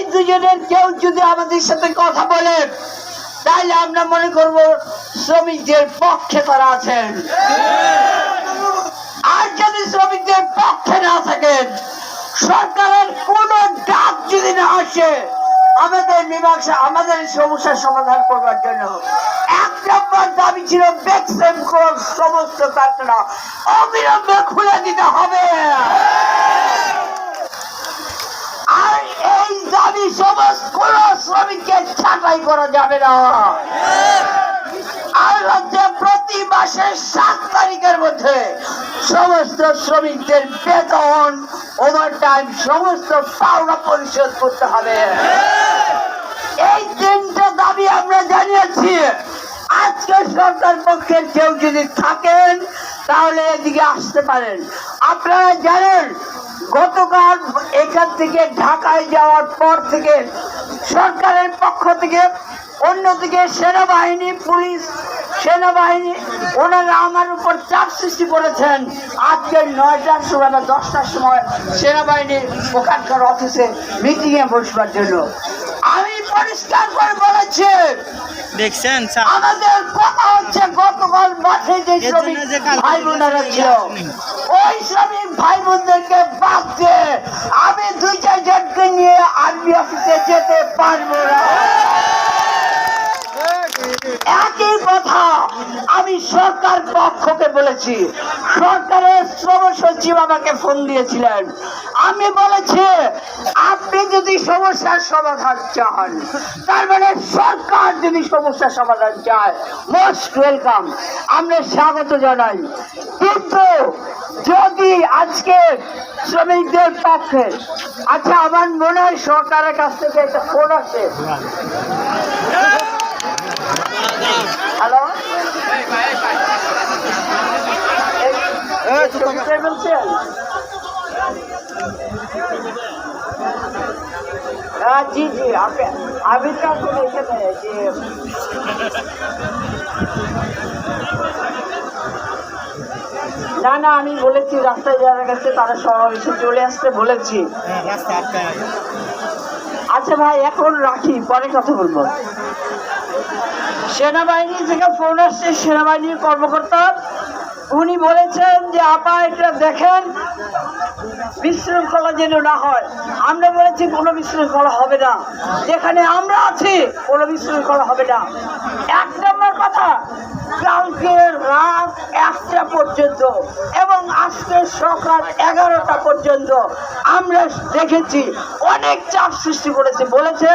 এই দুজনের কেউ যদি আমাদের সাথে কথা বলে, তাহলে আমরা মনে করব শ্রমিকদের পক্ষে তারা আছেন। আর যদি শ্রমিকদের পক্ষে না থাকেন, সরকারের কোন ডাক যদি না আসে, আমাদের মীমাংসা, আমাদের সমস্যার সমাধান করবার জন্য এক নম্বর দাবি ছিল বেক্সেম সমস্ত কারখানা অবিলম্বে খুলে দিতে হবে। এই সমস্ত কোন শ্রমিককে ছাঁটাই করা যাবে না। আর হচ্ছে প্রতি মাসের সাত তারিখের মধ্যে সমস্ত শ্রমিকদের বেতন ওভারটাইম সমস্ত পাওনা পরিশোধ করতে হবে। এই তিনটা দাবি আমরা জানিয়েছি। আজকে সরকার পক্ষের কেউ যদি থাকেন, তাহলে এদিকে আসতে পারেন। আপনারা জানেন গতকাল এখান থেকে ঢাকায় যাওয়ার পর থেকে সরকারের পক্ষ থেকে, অন্যদিকে সেনাবাহিনী, পুলিশ, সেনাবাহিনী, ওনারা আমার উপর চাপ সৃষ্টি করেছেন। আজকে নয়টার সময় বা দশটার সময় সেনাবাহিনীর ওখানকার অফিসে মিটিংয়ে বসবার জন্য। আমি পরিষ্কার করে বলেছি দেখছেন আমাদের কথা হচ্ছে গতকাল মাঠে যে শ্রমিক ভাই বোনেরা ছিল। ওই শ্রমিক ভাই বোনদেরকে বাদ দিয়ে আমি দুই চারজনকে নিয়ে আর্মি অফিসে যেতে পারব না একই কথা আমি সরকার পক্ষকে বলেছি। সরকারের শ্রম সচিব আমাকে ফোন দিয়েছিলেন। আমি বলেছি, আপনি যদি সমস্যার সমাধান চান, তার মানে সরকার যদি সমস্যার সমাধান চায়, মোস্ট ওয়েলকাম। আমরা স্বাগত জানাই। কিন্তু যদি আজকে শ্রমিকদের পক্ষে আচ্ছা আমার মনে হয় সরকারের কাছ থেকে একটা ফোন আছে হ্যালো বলছেন হ্যাঁ জি জি আপনি তো এখানে যে না না আমি বলেছি রাস্তায় যারা গেছে তারা সবাই এসে চলে আসতে বলেছি। আচ্ছা ভাই এখন রাখি পরে কথা বলব। সেনাবাহিনী থেকে ফোন আসছে সেনাবাহিনীর কর্মকর্তা উনি বলেছেন যে, আপা, এটা দেখেন, বিশৃঙ্খলা যেন না হয়। আমরা বলেছি, কোনো বিশৃঙ্খলা হবে না। যেখানে আমরা আছি, কোনো বিশৃঙ্খলা হবে না। এক নম্বর কথা কালকে রাত একটা পর্যন্ত এবং আজকে সকাল এগারোটা পর্যন্ত আমরা দেখেছি, অনেক চাপ সৃষ্টি করেছে। বলেছে,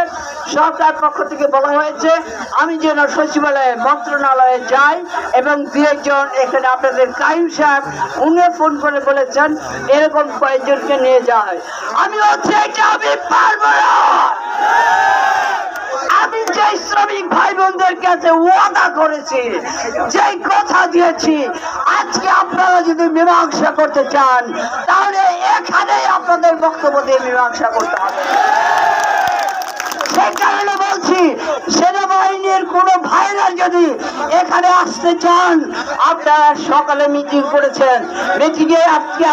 সরকার পক্ষ থেকে বলা হয়েছে, আমি যেন সচিবালয়ে মন্ত্রণালয়ে যাই এবং দু একজন এখানে আপনাদের কাইম সাহেব উনিও ফোন করে বলেছেন, এরকম কয়েকজনকে নিয়ে যায়। আমি আমি পারব আমি যে শ্রমিক ভাই বোনদের কাছে ওয়াদা করেছি, যে কথা দিয়েছি, আজকে আপনারা যদি মীমাংসা করতে চান, তাহলে এখানেই আপনাদের বক্তব্য দিয়ে মীমাংসা করতে হবে। সেই কারণে বলছি, সেনাবাহিনীর কোন ভাইরা যদি এখানে আসতে চান, আপনারা সকালে মিটিং করেছেন। মিটিংয়ে আজকে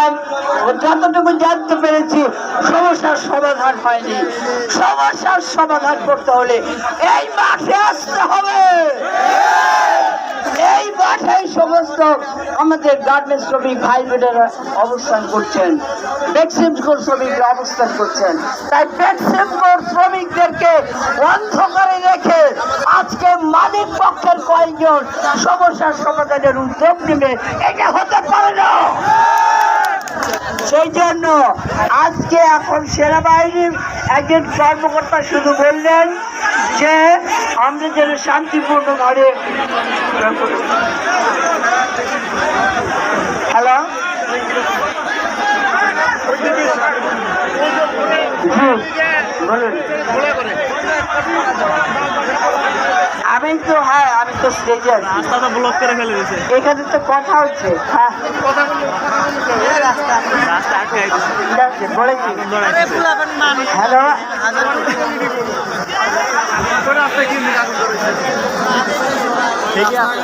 যতটুকু জানতে পেরেছি, সমস্যার সমাধান হয়নি। সমস্যার সমাধান করতে হলে এই মাঠে আসতে হবে। সমস্ত আমাদের গার্মেন্টস শ্রমিক ভাই বোনেরা অবস্থান করছেন। বেক্সিমস্কোর শ্রমিকরা অবস্থান করছেন। তাই বেক্সিমস্কোর শ্রমিকদেরকে বন্ধ করে রেখে আজকে মালিক পক্ষের কয়েকজন সমস্যার সমাধানের উদ্যোগ নেবে। এটা হতে পারে না। জন্য আজকে এখন সেনাবাহিনীর একজন কর্মকর্তা শুধু বললেন যে আমরা যেন শান্তিপূর্ণ ভাবে হ্যালো? আমি তো হ্যাঁ আমি তো স্টেজে আছি। এখানে তো কথা হচ্ছে। হ্যাঁ। ঠিক বলেছি দৌড়াইতেছে হ্যালো? ঠিকই আছে